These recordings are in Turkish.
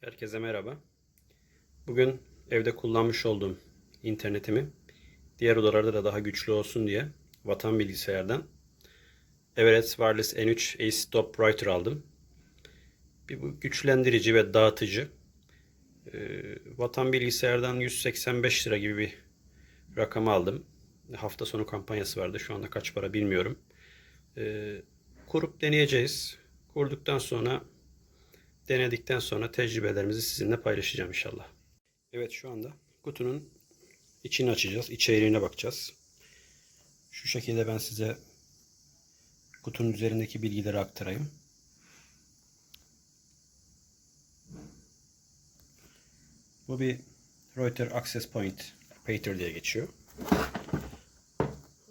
Herkese merhaba. Bugün evde kullanmış olduğum internetimi diğer odalarda da daha güçlü olsun diye vatan bilgisayardan Everett Wireless N3 Ace Top Writer aldım. Bir bu güçlendirici ve dağıtıcı. Ee, vatan bilgisayardan 185 lira gibi bir rakam aldım. Hafta sonu kampanyası vardı. Şu anda kaç para bilmiyorum. Ee, kurup deneyeceğiz. Kurduktan sonra denedikten sonra tecrübelerimizi sizinle paylaşacağım inşallah. Evet şu anda kutunun içini açacağız. İçeriğine bakacağız. Şu şekilde ben size kutunun üzerindeki bilgileri aktarayım. Bu bir Reuters Access Point Pater diye geçiyor.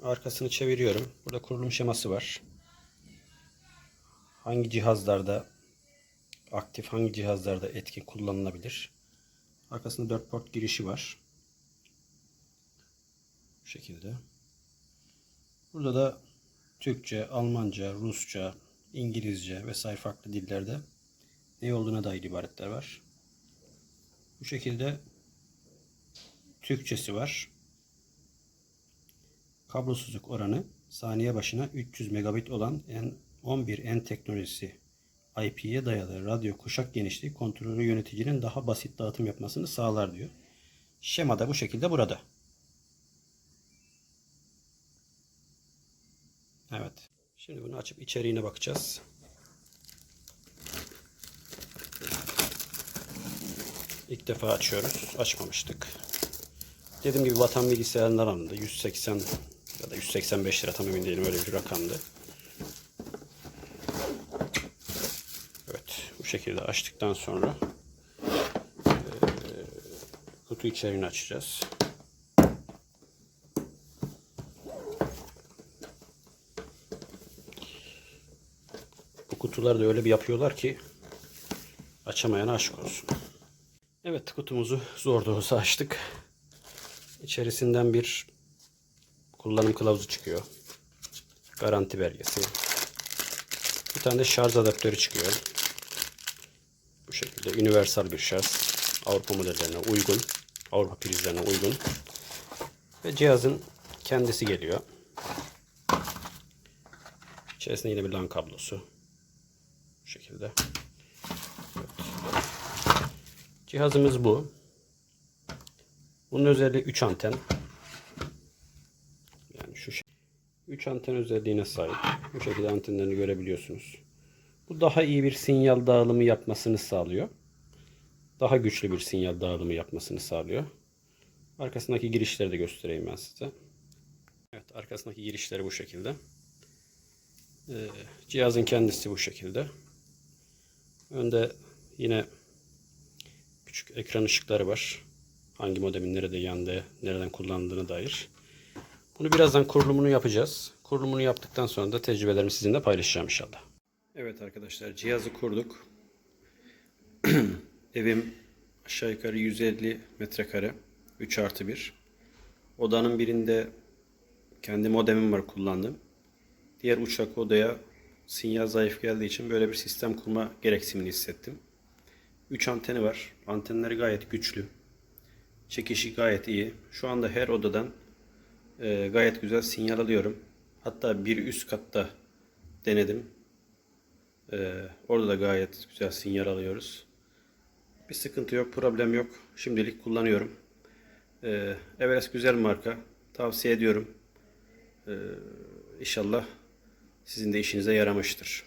Arkasını çeviriyorum. Burada kurulum şeması var. Hangi cihazlarda aktif hangi cihazlarda etkin kullanılabilir. Arkasında 4 port girişi var. Bu şekilde. Burada da Türkçe, Almanca, Rusça, İngilizce vesaire farklı dillerde ne olduğuna dair ibaretler var. Bu şekilde Türkçesi var. Kablosuzluk oranı saniye başına 300 megabit olan N11N teknolojisi IP'ye dayalı radyo kuşak genişliği kontrolü yöneticinin daha basit dağıtım yapmasını sağlar diyor. Şema da bu şekilde burada. Evet. Şimdi bunu açıp içeriğine bakacağız. İlk defa açıyoruz. Açmamıştık. Dediğim gibi vatan bilgisayarından alındı. 180 ya da 185 lira tam emin değilim öyle bir rakamdı. Evet bu şekilde açtıktan sonra kutu içeriğini açacağız. Bu kutuları da öyle bir yapıyorlar ki açamayana aşk olsun. Evet kutumuzu zor da olsa açtık. İçerisinden bir kullanım kılavuzu çıkıyor. Garanti belgesi. Bir tane de şarj adaptörü çıkıyor. Şekilde universal bir şarj. Avrupa modellerine uygun. Avrupa prizlerine uygun. Ve cihazın kendisi geliyor. İçerisinde yine bir LAN kablosu. Bu şekilde. Evet. Cihazımız bu. Bunun özelliği 3 anten. Yani şu 3 anten özelliğine sahip. Bu şekilde antenlerini görebiliyorsunuz. Bu daha iyi bir sinyal dağılımı yapmasını sağlıyor. Daha güçlü bir sinyal dağılımı yapmasını sağlıyor. Arkasındaki girişleri de göstereyim ben size. Evet arkasındaki girişleri bu şekilde. Ee, cihazın kendisi bu şekilde. Önde yine küçük ekran ışıkları var. Hangi modemin nerede yandığı, nereden kullanıldığına dair. Bunu birazdan kurulumunu yapacağız. Kurulumunu yaptıktan sonra da tecrübelerimi sizinle paylaşacağım inşallah. Evet arkadaşlar cihazı kurduk. Evim aşağı yukarı 150 metrekare. 3 artı 1. Odanın birinde kendi modemim var kullandım. Diğer uçak odaya sinyal zayıf geldiği için böyle bir sistem kurma gereksinimini hissettim. 3 anteni var. Antenleri gayet güçlü. Çekişi gayet iyi. Şu anda her odadan e, gayet güzel sinyal alıyorum. Hatta bir üst katta denedim. E, orada da gayet güzel sinyal alıyoruz. Bir sıkıntı yok, problem yok. Şimdilik kullanıyorum. E, Everest güzel marka. Tavsiye ediyorum. E, inşallah sizin de işinize yaramıştır.